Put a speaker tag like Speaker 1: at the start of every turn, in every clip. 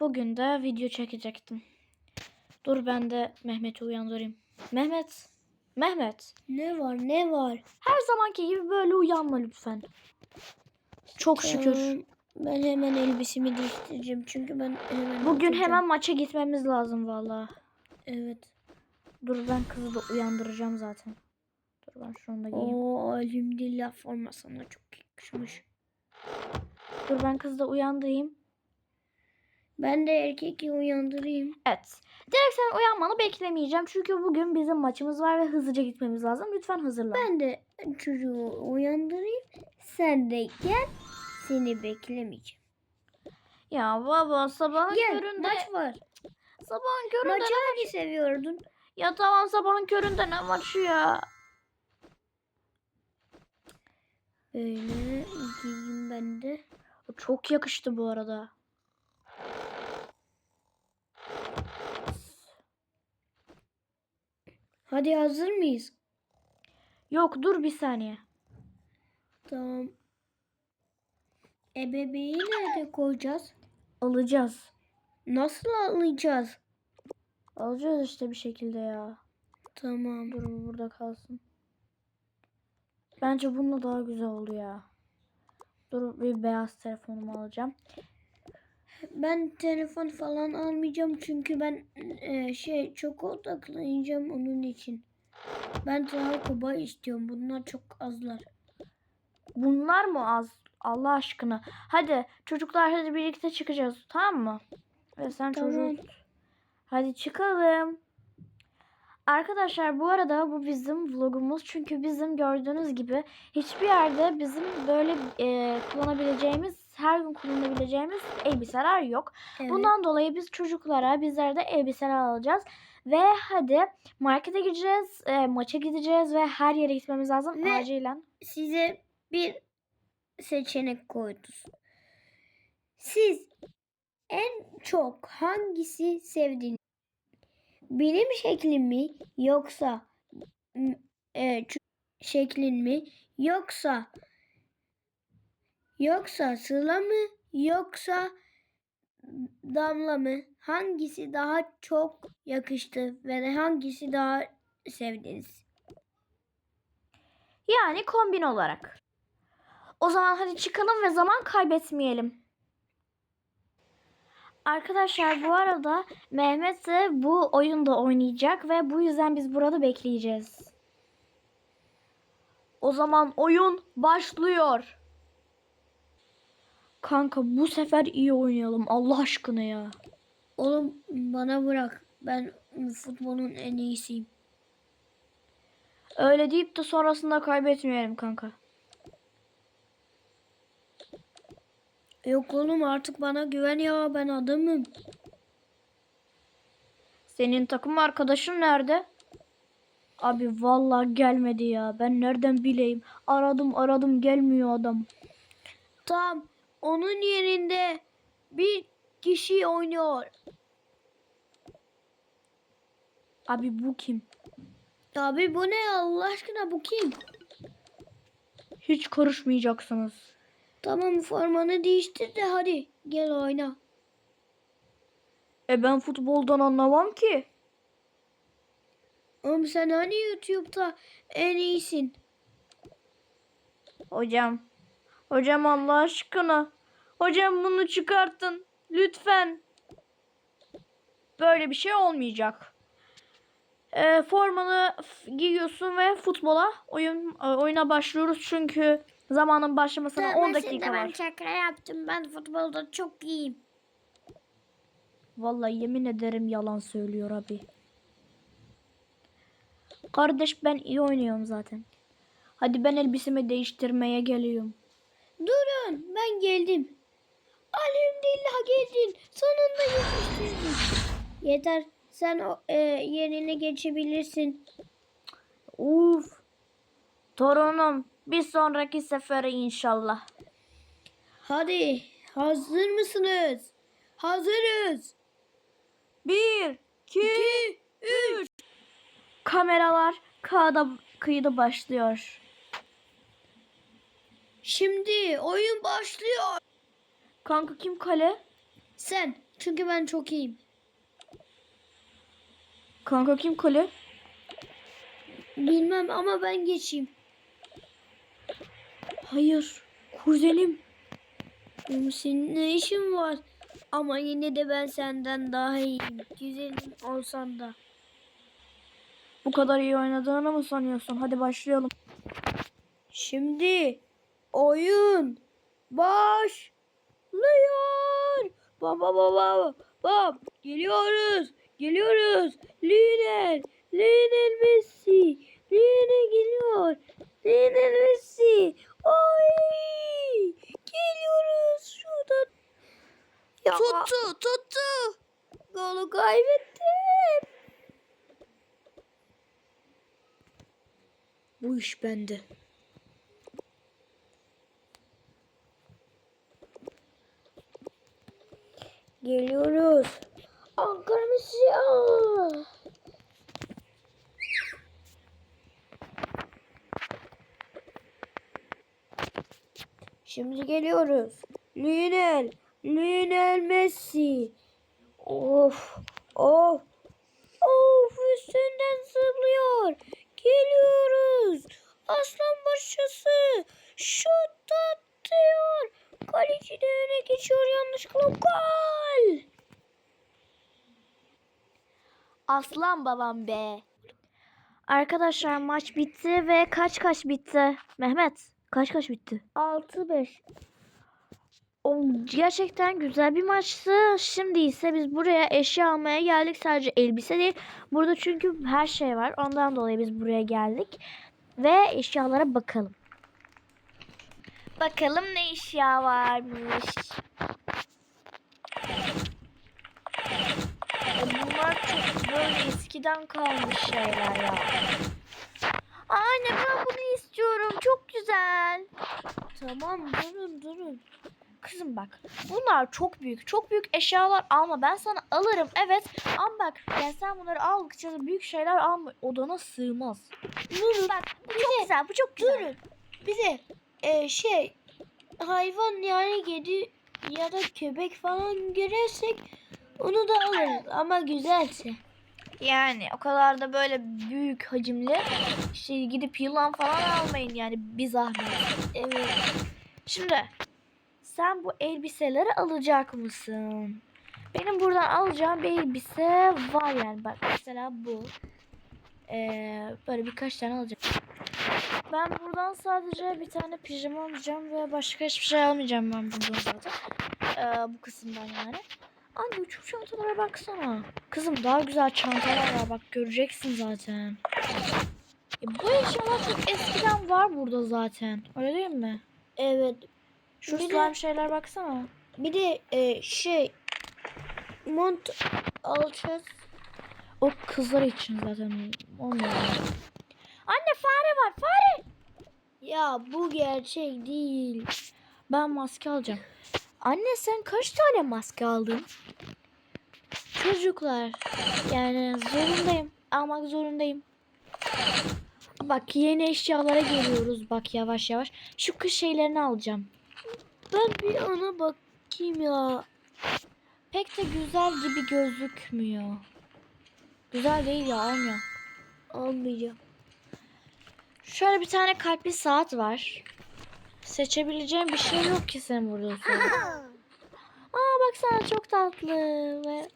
Speaker 1: Bugün de video çekecektim. Dur ben de Mehmet'i uyandırayım. Mehmet. Mehmet.
Speaker 2: Ne var ne var?
Speaker 1: Her zamanki gibi böyle uyanma lütfen. Çok şükür.
Speaker 2: Ee, ben hemen elbisemi değiştireceğim çünkü ben hemen
Speaker 1: Bugün
Speaker 2: oturacağım.
Speaker 1: hemen maça gitmemiz lazım valla.
Speaker 2: Evet.
Speaker 1: Dur ben kızı da uyandıracağım zaten. Dur ben şunu da giyeyim.
Speaker 2: Oo forma sana çok yakışmış.
Speaker 1: Dur ben kızı da uyandırayım.
Speaker 2: Ben de erkeki uyandırayım.
Speaker 1: Evet. Direkt sen uyanmanı beklemeyeceğim. Çünkü bugün bizim maçımız var ve hızlıca gitmemiz lazım. Lütfen hazırlan.
Speaker 2: Ben de çocuğu uyandırayım. Sen de gel. Seni beklemeyeceğim.
Speaker 1: Ya baba sabahın
Speaker 2: Gel
Speaker 1: köründe.
Speaker 2: maç var.
Speaker 1: Sabahın köründe.
Speaker 2: Maçı hani seviyordun?
Speaker 1: Ya tamam sabahın köründe ne maçı ya?
Speaker 2: Böyle giyeyim ben de.
Speaker 1: Çok yakıştı bu arada.
Speaker 2: Hadi hazır mıyız?
Speaker 1: Yok dur bir saniye.
Speaker 2: Tamam. Ebeveyi nerede koyacağız?
Speaker 1: Alacağız.
Speaker 2: Nasıl alacağız?
Speaker 1: Alacağız işte bir şekilde ya.
Speaker 2: Tamam.
Speaker 1: Dur bu burada kalsın. Bence bununla daha güzel oldu ya. Dur bir beyaz telefonumu alacağım.
Speaker 2: Ben telefon falan almayacağım çünkü ben e, şey çok odaklanacağım onun için. Ben daha kobay istiyorum. Bunlar çok azlar.
Speaker 1: Bunlar mı az? Allah aşkına. Hadi çocuklar hadi birlikte çıkacağız tamam mı? Ve sen
Speaker 2: Tamam.
Speaker 1: tut. Hadi çıkalım. Arkadaşlar bu arada bu bizim vlogumuz. Çünkü bizim gördüğünüz gibi hiçbir yerde bizim böyle e, kullanabileceğimiz, her gün kullanabileceğimiz elbiseler yok.
Speaker 2: Evet.
Speaker 1: Bundan dolayı biz çocuklara bizler de elbiseler alacağız. Ve hadi markete gideceğiz, e, maça gideceğiz ve her yere gitmemiz lazım
Speaker 2: Ve-
Speaker 1: acilen.
Speaker 2: size bir seçenek koyduk. Siz en çok hangisi sevdiğiniz? Benim şeklim mi yoksa e, şeklin mi yoksa yoksa Sıla mı yoksa Damla mı? Hangisi daha çok yakıştı ve hangisi daha sevdiniz?
Speaker 1: Yani kombin olarak. O zaman hadi çıkalım ve zaman kaybetmeyelim. Arkadaşlar bu arada Mehmet de bu oyunda oynayacak ve bu yüzden biz burada bekleyeceğiz. O zaman oyun başlıyor. Kanka bu sefer iyi oynayalım Allah aşkına ya.
Speaker 2: Oğlum bana bırak. Ben futbolun en iyisiyim.
Speaker 1: Öyle deyip de sonrasında kaybetmeyelim kanka.
Speaker 2: Yok oğlum artık bana güven ya ben adamım.
Speaker 1: Senin takım arkadaşın nerede? Abi vallahi gelmedi ya. Ben nereden bileyim? Aradım aradım gelmiyor adam.
Speaker 2: Tam onun yerinde bir kişi oynuyor.
Speaker 1: Abi bu kim?
Speaker 2: Abi bu ne Allah aşkına bu kim?
Speaker 1: Hiç karışmayacaksınız.
Speaker 2: Tamam formanı değiştir de hadi gel oyna.
Speaker 1: E ben futboldan anlamam ki.
Speaker 2: Oğlum sen hani YouTube'da en iyisin.
Speaker 1: Hocam. Hocam Allah aşkına. Hocam bunu çıkartın. Lütfen. Böyle bir şey olmayacak. E, formanı giyiyorsun ve futbola oyun e, oyuna başlıyoruz çünkü zamanın başlamasına 10 dakika
Speaker 2: ben
Speaker 1: var.
Speaker 2: şaka yaptım. Ben futbolda çok iyiyim.
Speaker 1: Vallahi yemin ederim yalan söylüyor abi. Kardeş ben iyi oynuyorum zaten. Hadi ben elbisemi değiştirmeye geliyorum.
Speaker 2: Durun ben geldim. Alhamdulillah geldin. Sonunda yetiştirdin. Yeter. Sen o, e, yerine geçebilirsin.
Speaker 1: Uf. Torunum bir sonraki sefere inşallah.
Speaker 2: Hadi hazır mısınız? Hazırız.
Speaker 1: Bir, iki, üç. Kameralar kağıda, kıyıda başlıyor.
Speaker 2: Şimdi oyun başlıyor.
Speaker 1: Kanka kim kale?
Speaker 2: Sen. Çünkü ben çok iyiyim.
Speaker 1: Kanka kim kale?
Speaker 2: Bilmem ama ben geçeyim.
Speaker 1: Hayır. Kuzenim.
Speaker 2: Oğlum senin ne işin var? Ama yine de ben senden daha iyiyim. Güzelim olsan da.
Speaker 1: Bu kadar iyi oynadığını mı sanıyorsun? Hadi başlayalım.
Speaker 2: Şimdi oyun başlıyor. Baba baba baba geliyoruz. Geliyoruz. Lionel. Lionel Messi. Lionel geliyor. Lionel Messi. Oy! Geliyoruz şuradan.
Speaker 1: Ya.
Speaker 2: Tuttu, tuttu. Golü kaybettim. Bu iş bende. Geliyoruz. Ankara Messi. aa! Şimdi geliyoruz. Lionel. Lionel Messi. Of. Of. Of üstünden zıplıyor. Geliyoruz. Aslan başçısı. Şut atıyor. Kaleci de öne geçiyor yanlışlıkla. Gol.
Speaker 1: Aslan babam be. Arkadaşlar maç bitti ve kaç kaç bitti? Mehmet kaç kaç bitti?
Speaker 2: 6-5.
Speaker 1: O gerçekten güzel bir maçtı. Şimdi ise biz buraya eşya almaya geldik. Sadece elbise değil. Burada çünkü her şey var. Ondan dolayı biz buraya geldik. Ve eşyalara bakalım. Bakalım ne eşya varmış. Bunlar çok böyle eskiden kalmış şeyler ya. Anne ben bunu istiyorum. Çok güzel.
Speaker 2: Tamam durun durun.
Speaker 1: Kızım bak bunlar çok büyük çok büyük eşyalar alma ben sana alırım evet ama bak yani sen bunları aldıkça büyük şeyler alma odana sığmaz.
Speaker 2: Durun.
Speaker 1: Bak bu çok güzel bu çok güzel.
Speaker 2: Durun. Bir de e, şey hayvan yani kedi ya da köpek falan görürsek onu da alırız ama güzelse.
Speaker 1: Yani o kadar da böyle büyük hacimli şey gidip yılan falan almayın yani bir zahmet.
Speaker 2: Evet.
Speaker 1: Şimdi sen bu elbiseleri alacak mısın? Benim buradan alacağım bir elbise var yani bak mesela bu. Ee, böyle birkaç tane alacağım. Ben buradan sadece bir tane pijama alacağım ve başka hiçbir şey almayacağım ben buradan zaten. Ee, bu kısımdan yani. Anne uçup çantalara baksana. Kızım daha güzel çantalar var bak göreceksin zaten. Ya bu eşyalar çok eskiden var burada zaten. Öyle değil mi?
Speaker 2: Evet.
Speaker 1: Şu
Speaker 2: Bir de-
Speaker 1: slime şeyler baksana.
Speaker 2: Bir de e, şey mont alacağız.
Speaker 1: O kızlar için zaten olmuyor. Anne fare var fare.
Speaker 2: Ya bu gerçek değil.
Speaker 1: Ben maske alacağım. Anne sen kaç tane maske aldın? Çocuklar yani zorundayım. Almak zorundayım. Bak yeni eşyalara geliyoruz bak yavaş yavaş. Şu kış şeylerini alacağım.
Speaker 2: Ben bir ona bakayım ya.
Speaker 1: Pek de güzel gibi gözükmüyor. Güzel değil ya almıyor.
Speaker 2: Almayacağım.
Speaker 1: Şöyle bir tane kalpli saat var. Seçebileceğim bir şey yok ki senin burada sonra. Aa baksana çok tatlı ve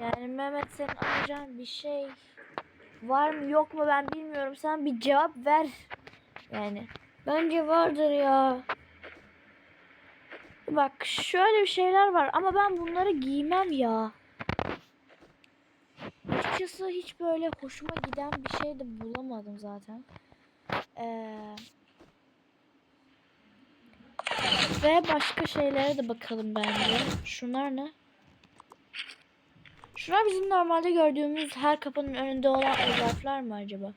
Speaker 1: yani Mehmet senin alacağın bir şey var mı yok mu ben bilmiyorum. Sen bir cevap ver. Yani
Speaker 2: Bence vardır ya.
Speaker 1: bak şöyle bir şeyler var ama ben bunları giymem ya. Açıkçası hiç böyle hoşuma giden bir şey de bulamadım zaten. Ee, ve başka şeylere de bakalım bence. Şunlar ne? Şunlar bizim normalde gördüğümüz her kapının önünde olan zarflar mı acaba?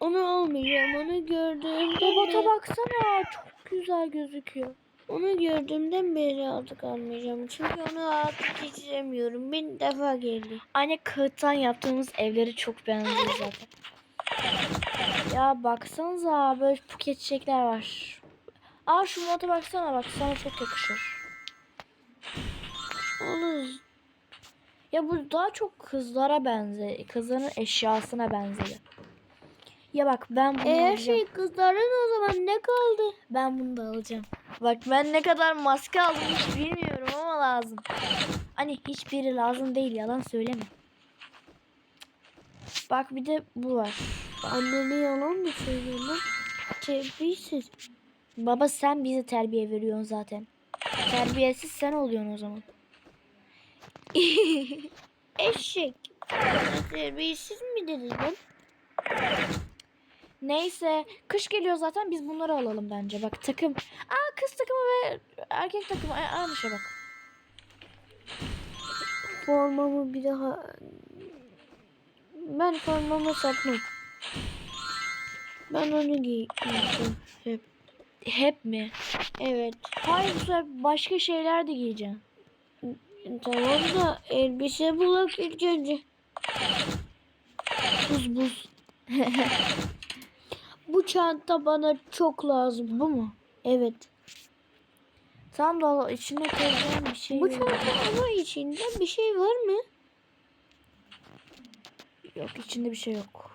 Speaker 2: Onu almayacağım. Onu gördüğümde
Speaker 1: Robota baksana çok güzel gözüküyor.
Speaker 2: Onu gördüğümden beri artık almayacağım. Çünkü onu artık geçiremiyorum. Bin defa geldi.
Speaker 1: Anne kağıttan yaptığımız evleri çok benziyor zaten. ya baksanıza böyle Phuket çiçekler var. Aa şu monta baksana bak sana çok yakışır.
Speaker 2: Alırız.
Speaker 1: Ya bu daha çok kızlara benziyor. Kızların eşyasına benziyor. Ya bak ben bunu
Speaker 2: Eğer
Speaker 1: alacağım.
Speaker 2: şey kızların o zaman ne kaldı?
Speaker 1: Ben bunu da alacağım. Bak ben ne kadar maske aldım hiç bilmiyorum ama lazım. Hani hiçbiri lazım değil yalan söyleme. Bak bir de bu var.
Speaker 2: Annene yalan mı söylüyorsun? Terbiyesiz.
Speaker 1: Baba sen bize terbiye veriyorsun zaten. Terbiyesiz sen oluyorsun o zaman.
Speaker 2: Eşek. Terbiyesiz mi dedin?
Speaker 1: Neyse kış geliyor zaten biz bunları alalım bence. Bak takım. Aa kız takımı ve erkek takımı aynı şey bak.
Speaker 2: Formamı bir daha... Ben formamı satmam. Ben onu giyeceğim hep.
Speaker 1: Hep mi?
Speaker 2: Evet.
Speaker 1: Hayır bu sefer başka şeyler de giyeceğim.
Speaker 2: Tamam da elbise bulak ilk önce.
Speaker 1: Buz buz.
Speaker 2: Bu çanta bana çok lazım.
Speaker 1: Bu mu?
Speaker 2: Evet.
Speaker 1: Tam da içine koyacağım bir şey
Speaker 2: Bu
Speaker 1: yok.
Speaker 2: çanta ama içinde bir şey var mı?
Speaker 1: Yok içinde bir şey yok.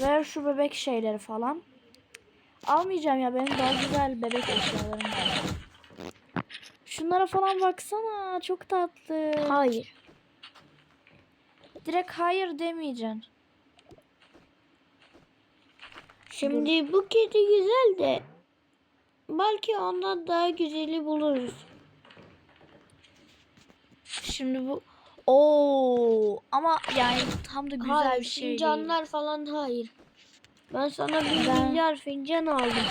Speaker 1: Ver şu bebek şeyleri falan. Almayacağım ya benim daha güzel bebek eşyalarım var. Şunlara falan baksana çok tatlı.
Speaker 2: Hayır.
Speaker 1: Direkt hayır demeyeceksin.
Speaker 2: Şimdi bu kedi güzel de belki ondan daha güzeli buluruz.
Speaker 1: Şimdi bu Oo ama yani tam da güzel
Speaker 2: hayır,
Speaker 1: bir şey değil.
Speaker 2: fincanlar falan hayır. Ben sana bir
Speaker 1: Ben-
Speaker 2: milyar fincan aldım.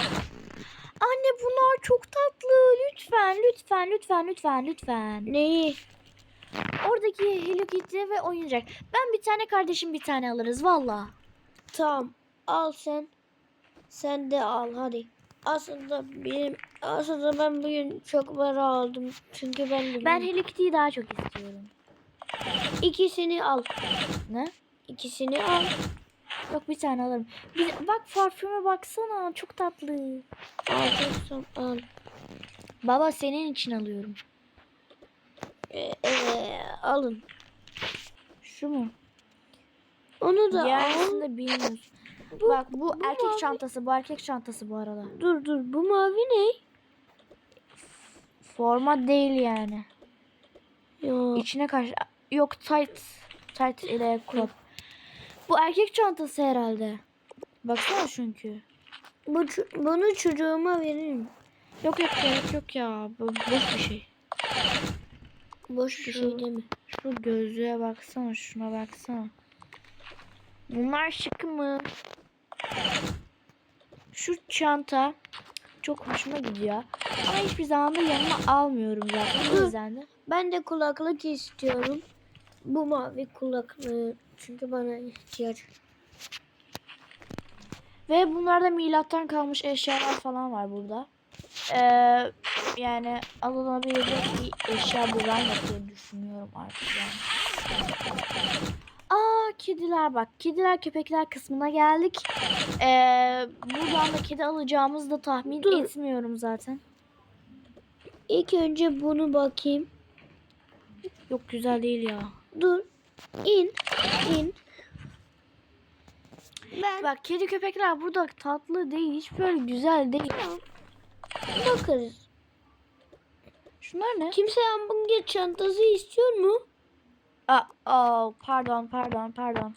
Speaker 1: Anne bunlar çok tatlı. Lütfen, lütfen, lütfen, lütfen, lütfen.
Speaker 2: Neyi?
Speaker 1: Oradaki Hello Kitty ve oyuncak. Ben bir tane kardeşim bir tane alırız valla.
Speaker 2: Tamam. Al sen. Sen de al hadi. Aslında benim aslında ben bugün çok para aldım. Çünkü ben de
Speaker 1: Ben Hello Kitty'yi daha çok istiyorum.
Speaker 2: ikisini al.
Speaker 1: Ne?
Speaker 2: İkisini al.
Speaker 1: Yok bir tane alırım. Bir, bak parfüme baksana çok tatlı.
Speaker 2: Alacaksan al.
Speaker 1: Baba senin için alıyorum.
Speaker 2: Ee, ee, alın.
Speaker 1: Şu mu?
Speaker 2: Onu da al.
Speaker 1: Diğerisini de bilmiyoruz.
Speaker 2: Bu-
Speaker 1: bak bu,
Speaker 2: bu
Speaker 1: erkek
Speaker 2: mavi.
Speaker 1: çantası bu erkek çantası bu arada.
Speaker 2: Dur dur bu mavi ne?
Speaker 1: Forma değil yani.
Speaker 2: Ya.
Speaker 1: İçine karşı yok tight tight ile crop. Bu erkek çantası herhalde. Baksana çünkü.
Speaker 2: Bu, bunu çocuğuma veririm.
Speaker 1: Yok yok gerek yok ya. Bu boş bir şey.
Speaker 2: Boş bir
Speaker 1: Şu-
Speaker 2: şey deme.
Speaker 1: Şu gözlüğe baksana, şuna baksana. Bunlar şık mı? Şu çanta çok hoşuma gidiyor. Ama hiçbir zaman da yanıma almıyorum zaten. O yüzden de.
Speaker 2: Ben de kulaklık istiyorum. Bu mavi kulaklığı. Çünkü bana ihtiyaç.
Speaker 1: Ve bunlarda milattan kalmış eşyalar falan var burada. Ee, yani alınabilecek bir eşya buradan yok diye düşünüyorum artık yani. Aa kediler bak. Kediler köpekler kısmına geldik. Ee, buradan da kedi alacağımızı da tahmin
Speaker 2: Dur.
Speaker 1: etmiyorum zaten.
Speaker 2: İlk önce bunu bakayım.
Speaker 1: Yok güzel değil ya.
Speaker 2: Dur. İn. İn. Ben
Speaker 1: Bak kedi köpekler burada tatlı değil. Hiç böyle güzel değil.
Speaker 2: Bakarız.
Speaker 1: Şunlar ne?
Speaker 2: Kimse hamburger çantası istiyor mu?
Speaker 1: Aa, aa, pardon pardon pardon.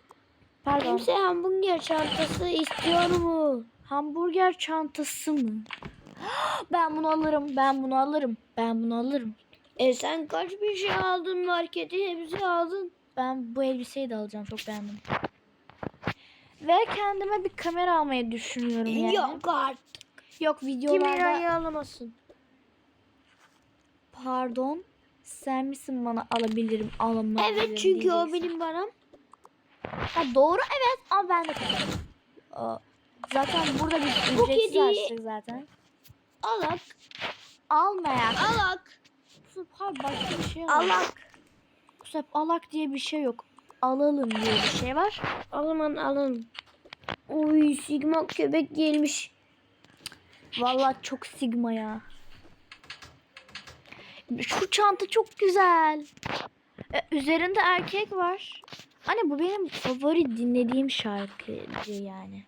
Speaker 1: Pardon.
Speaker 2: Kimse hamburger çantası istiyor mu?
Speaker 1: Hamburger çantası mı? Ben bunu alırım. Ben bunu alırım. Ben bunu alırım.
Speaker 2: E sen kaç bir şey aldın markete hepsi aldın.
Speaker 1: Ben bu elbiseyi de alacağım. Çok beğendim. Ve kendime bir kamera almayı düşünüyorum yani.
Speaker 2: Yok artık.
Speaker 1: Yok videolarda.
Speaker 2: Kamerayı alamazsın.
Speaker 1: Pardon. Sen misin bana alabilirim alamayabilirim
Speaker 2: Evet çünkü o
Speaker 1: diyeceksin.
Speaker 2: benim param.
Speaker 1: Ha, doğru evet ama ben de kazandım. Aa, Zaten burada biz
Speaker 2: Bu
Speaker 1: ücretsiz
Speaker 2: kediyi-
Speaker 1: açtık zaten.
Speaker 2: Alak.
Speaker 1: Almayak.
Speaker 2: Alak.
Speaker 1: Hayır başka bir şey alalım.
Speaker 2: Alak.
Speaker 1: Kusep alak diye bir şey yok. Alalım diye bir şey var.
Speaker 2: O zaman alın. Oy Sigma köpek gelmiş.
Speaker 1: Vallahi çok sigma ya. Şu çanta çok güzel. E, üzerinde erkek var. Anne bu benim favori dinlediğim şarkıcı yani.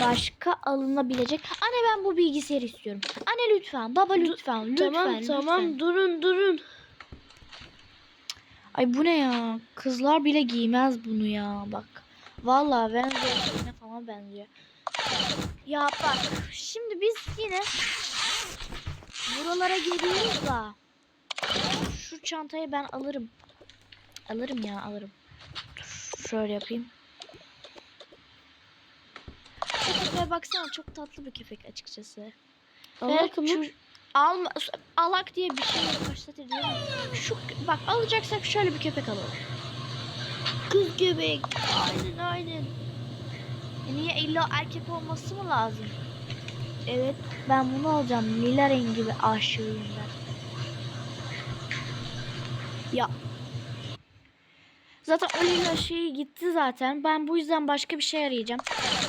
Speaker 1: Başka alınabilecek. Anne ben bu bilgisayarı istiyorum. Anne lütfen. Baba lütfen. Lütfen.
Speaker 2: tamam
Speaker 1: lütfen.
Speaker 2: tamam durun durun.
Speaker 1: Ay bu ne ya? Kızlar bile giymez bunu ya bak. Vallahi benziyor. falan benziyor. Ya bak şimdi biz yine buralara geliyoruz da şu çantayı ben alırım. Alırım ya alırım. Dur, şöyle yapayım. Şu köpeğe baksana çok tatlı bir köpek açıkçası.
Speaker 2: Alak mı?
Speaker 1: alma, alak diye bir şey. Başlat ediyor. Şu bak alacaksak şöyle bir köpek alalım.
Speaker 2: Kız köpek. Aynen aynen.
Speaker 1: E niye illa erkek olması mı lazım? Evet ben bunu alacağım. Lila rengi ve aşığıyım ben. Ya. Zaten o lila şeyi gitti zaten. Ben bu yüzden başka bir şey arayacağım.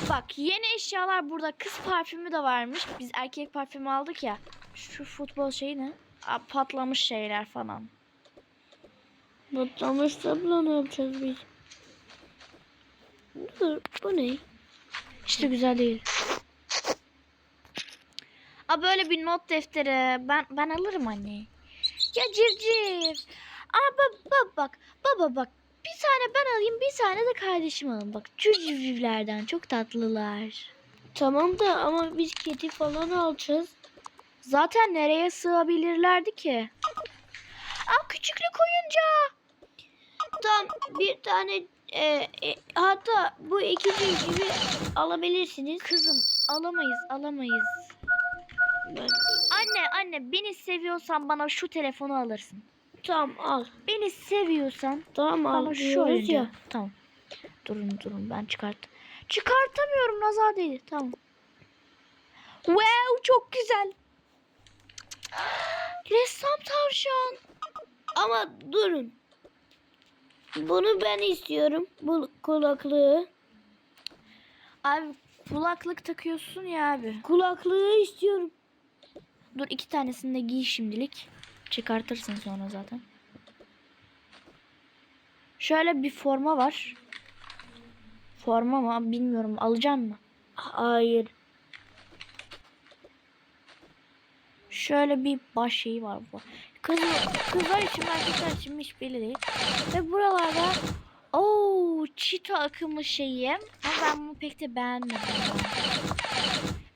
Speaker 1: Bak yeni eşyalar burada. Kız parfümü de varmış. Biz erkek parfümü aldık ya. Şu futbol şeyi ne? Aa, patlamış şeyler falan.
Speaker 2: Patlamış tablo ne yapacağız biz? Dur bu ne?
Speaker 1: İşte güzel değil. Aa böyle bir not defteri. Ben ben alırım anne. Ya civciv. Aa bak bak bak. Baba bak. Bir tane ben alayım, bir tane de kardeşim alın. Bak şu civcivlerden çok tatlılar.
Speaker 2: Tamam da ama biz kedi falan alacağız.
Speaker 1: Zaten nereye sığabilirlerdi ki? Aa küçüklük oyuncağı.
Speaker 2: Tam bir tane e, e, hatta bu iki civcivi alabilirsiniz.
Speaker 1: Kızım alamayız, alamayız.
Speaker 2: Ben,
Speaker 1: Anne anne beni seviyorsan bana şu telefonu alırsın.
Speaker 2: tamam al.
Speaker 1: Beni seviyorsan
Speaker 2: Tamam
Speaker 1: Bana
Speaker 2: al
Speaker 1: şu oyuncağı.
Speaker 2: ya.
Speaker 1: Tamam. Durun durun ben çıkart. Çıkartamıyorum nazar değil. Tamam. Wow çok güzel. Ressam tavşan.
Speaker 2: Ama durun. Bunu ben istiyorum. Bu kulaklığı.
Speaker 1: Abi kulaklık takıyorsun ya abi.
Speaker 2: Kulaklığı istiyorum.
Speaker 1: Dur iki tanesini de giy şimdilik. Çıkartırsın sonra zaten. Şöyle bir forma var. Forma mı bilmiyorum. Alacağım mı?
Speaker 2: Hayır.
Speaker 1: Şöyle bir baş şeyi var bu. Kız, kızlar için erkekler için hiç belli değil. Ve buralarda ooo çita akımı şeyi. Ama ben bunu pek de beğenmedim.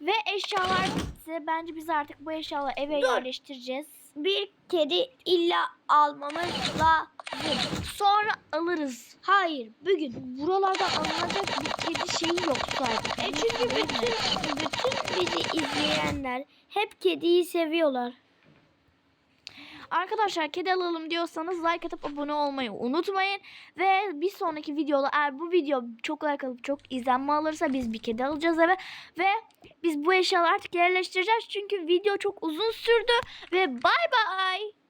Speaker 1: Ve eşyalar bitti. Bence biz artık bu eşyaları eve
Speaker 2: Dur.
Speaker 1: yerleştireceğiz.
Speaker 2: Bir kedi illa almamız lazım.
Speaker 1: Sonra alırız.
Speaker 2: Hayır bugün.
Speaker 1: Buralarda alınacak bir kedi şeyi yok zaten.
Speaker 2: E çünkü bütün, bütün bizi izleyenler hep kediyi seviyorlar.
Speaker 1: Arkadaşlar kedi alalım diyorsanız like atıp abone olmayı unutmayın. Ve bir sonraki videoda eğer bu video çok like alıp çok izlenme alırsa biz bir kedi alacağız eve. Ve biz bu eşyaları artık yerleştireceğiz. Çünkü video çok uzun sürdü. Ve bay bay.